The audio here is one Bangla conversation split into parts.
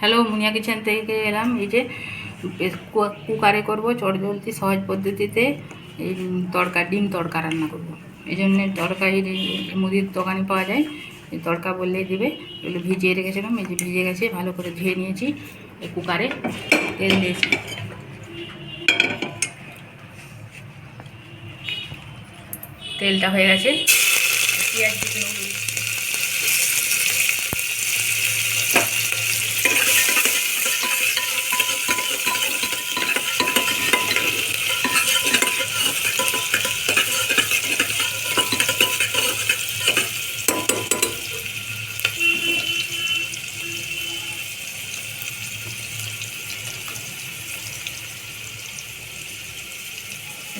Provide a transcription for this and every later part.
হ্যালো, মুনিয়া কিচেন থেকে এলাম। এই যে কুকারে করব চটজলদি সহজ পদ্ধতিতে। এই তড়কা ডিম তড়কা রান্না করব। এই জন্যে এই মুদির দোকানে পাওয়া যায়। এই তড়কা বললেই দেবে। এগুলো ভিজিয়ে রেখেছিলাম। এই যে ভিজে গেছে, ভালো করে ধুয়ে নিয়েছি এই কুকারে। তেল দিয়েছি তেলটা হয়ে গেছে। পেঁয়াজ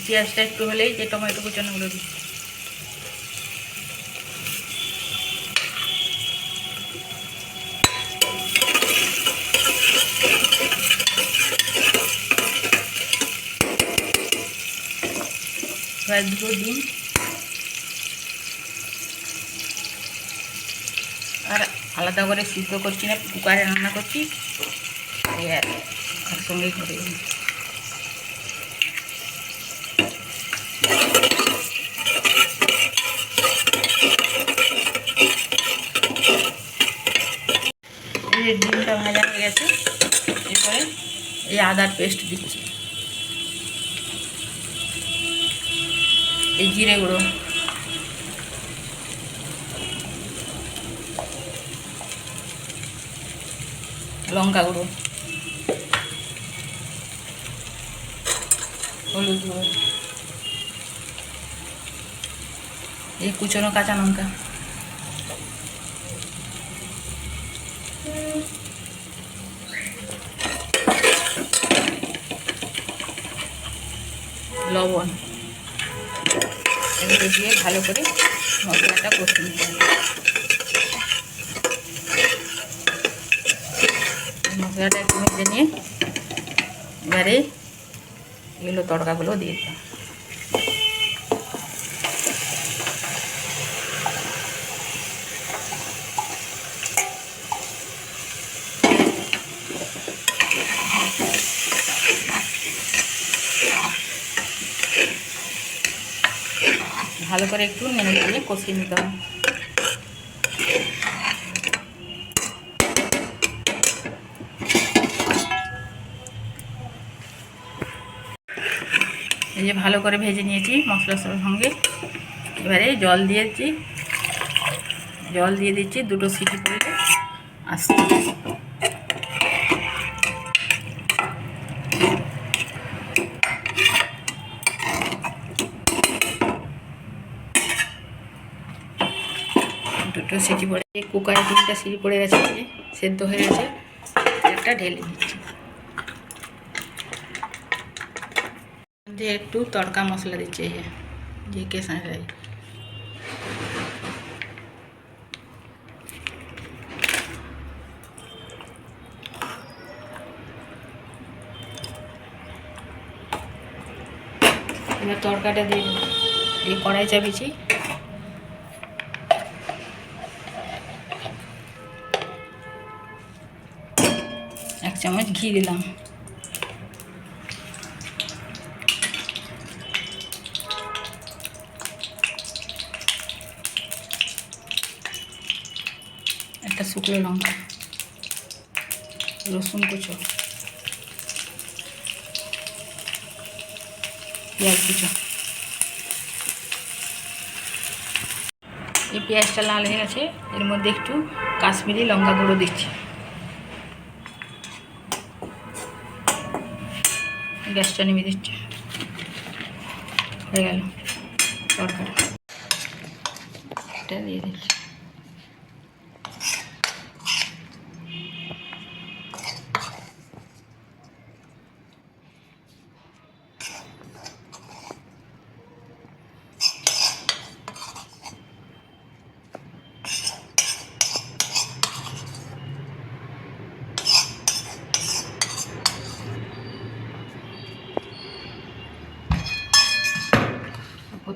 পেঁয়াজটা একটু হলেই যে টমেটো কুচানোগুলো দিই এবার দুটো ডিম। আর আলাদা করে সিদ্ধ করছি না, কুকারে রান্না করছি। আর একসঙ্গেই করে দিই। এই যে ডিমটা ভাজা হয়ে গেছে এরপরে এই আদার পেস্ট দিচ্ছি। এই জিরে গুঁড়ো। লঙ্কা গুঁড়ো। হলুদ গুঁড়ো। এই কুচনো কাঁচা লঙ্কা। লবণ। এগুলো দিয়ে ভালো করে মশলাটা কষে নিতে হবে। মশলাটা একটু মেজে নিয়ে এবারে এগুলো তড়কাগুলো দিয়ে দিতাম ভালো করে একটু নেড়ে দিয়ে কষিয়ে নিতে হবে। এই যে ভালো করে ভেজে নিয়েছি মশলার সঙ্গে এবারে জল দিয়েছি। জল দিয়ে দিচ্ছি দুটো সিটি পড়লে আসছে দুটো সিটি পড়ে কুকারে তিনটা সিটি পড়ে গেছে সেদ্ধ হয়ে গেছে, একটা ঢেলে দিচ্ছি যে একটু তড়কা মশলা দিচ্ছি, এই যে কেসান এবার তড়কাটা দিয়ে দিয়ে কড়াই চাপিয়েছি। এক চামচ ঘি দিলাম। একটা শুকনো লঙ্কা। রসুন কুচো। পেঁয়াজ কুচো। এই পেঁয়াজটা লাল হয়ে গেছে, এর মধ্যে একটু কাশ্মীরি লঙ্কা গুঁড়ো দিচ্ছি। গ্যাসটা নেমে দিচ্ছি। হয়ে গেল। তরকারি। এটা দিয়ে দিচ্ছি।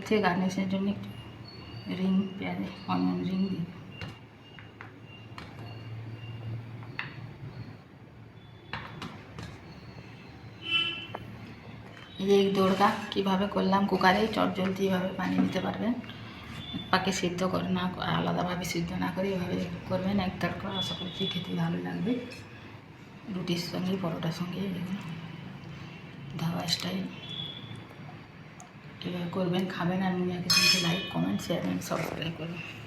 হচ্ছে গার্নিশের জন্য একটু রিং পেয়ারে অনিয়ন রিং দিই। এই দোড়কা কীভাবে করলাম? কুকারে চটজলদি এভাবে পানি নিতে পারবেন। পাকে সিদ্ধ করে না, আলাদাভাবে সিদ্ধ না করে এভাবে করবেন। এক তরকা আশা করছি খেতে ভালো লাগবে। রুটির সঙ্গে, পরোটার সঙ্গে ধাবা স্টাইল করবেন খাবেন আর মুনিয়াকে কিন্তু like comment share and subscribe করবেন।